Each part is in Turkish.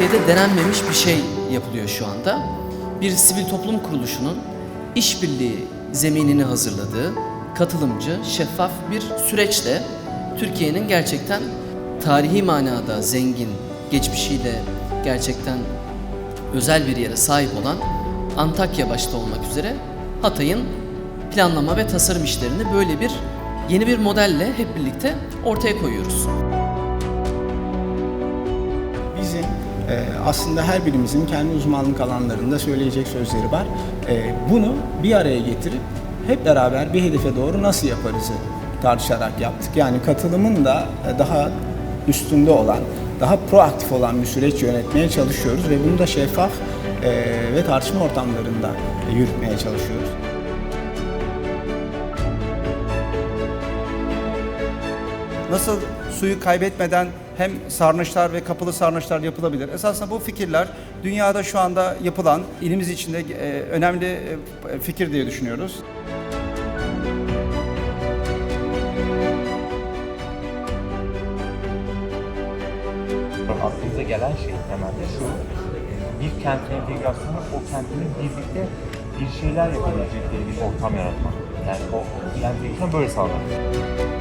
Türkiye'de denenmemiş bir şey yapılıyor şu anda. Bir sivil toplum kuruluşunun işbirliği zeminini hazırladığı katılımcı, şeffaf bir süreçle Türkiye'nin gerçekten tarihi manada zengin, geçmişiyle gerçekten özel bir yere sahip olan Antakya başta olmak üzere Hatay'ın planlama ve tasarım işlerini böyle bir yeni bir modelle hep birlikte ortaya koyuyoruz. Bizim aslında her birimizin kendi uzmanlık alanlarında söyleyecek sözleri var. E, bunu bir araya getirip hep beraber bir hedefe doğru nasıl yaparızı tartışarak yaptık. Yani katılımın da daha üstünde olan, daha proaktif olan bir süreç yönetmeye çalışıyoruz ve bunu da şeffaf e, ve tartışma ortamlarında yürütmeye çalışıyoruz. Nasıl suyu kaybetmeden hem sarnıçlar ve kapalı sarnıçlar yapılabilir? Esasında bu fikirler dünyada şu anda yapılan, ilimiz içinde e, önemli e, fikir diye düşünüyoruz. aklımıza gelen şey temelde şu. Bir kent entegrasyonu o kentin birlikte bir şeyler yapabilecekleri bir ortam yaratmak. Yani o entegrasyon böyle sağlanır.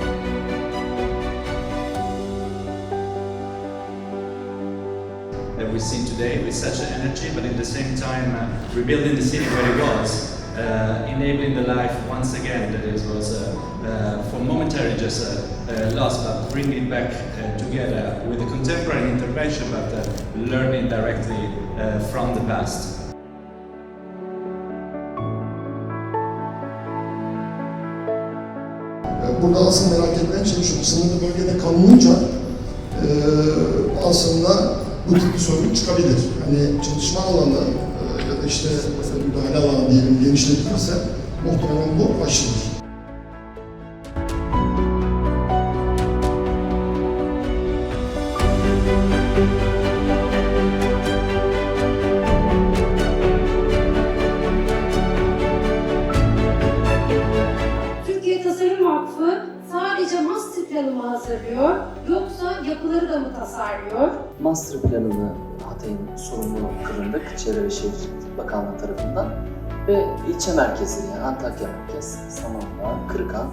That we see today with such energy, but at the same time uh, rebuilding the city where it was, uh, enabling the life once again that it was uh, uh, for momentary just uh, lost, but bringing it back together with a contemporary intervention, but learning directly from the past. Burada asıl merak edilen şey sınırlı bölgede kalınınca aslında bu tip bir sorun çıkabilir. Hani çalışma alanı e, ya da işte müdahale alanı diyelim genişletilirse muhtemelen bu aşılır. Sadece master planı mı hazırlıyor yoksa yapıları da mı tasarlıyor? Master planını Hatay'ın sorumlu kılındık Çevre ve Şehircilik Bakanlığı tarafından ve ilçe merkezleri yani Antakya merkez, Samandağ, Kırıkan,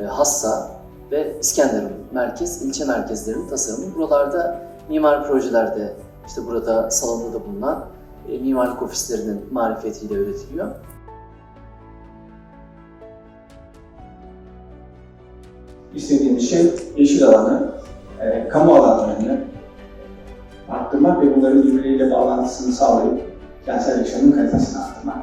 e, Hassa ve İskenderun merkez ilçe merkezlerinin tasarımı. Buralarda mimari projelerde işte burada salonda da bulunan e, mimarlık ofislerinin marifetiyle üretiliyor. İstediğimiz şey yeşil alanı, e, kamu alanlarını arttırmak ve bunların birbirleriyle bağlantısını sağlayıp kentsel yaşamın kalitesini arttırmak.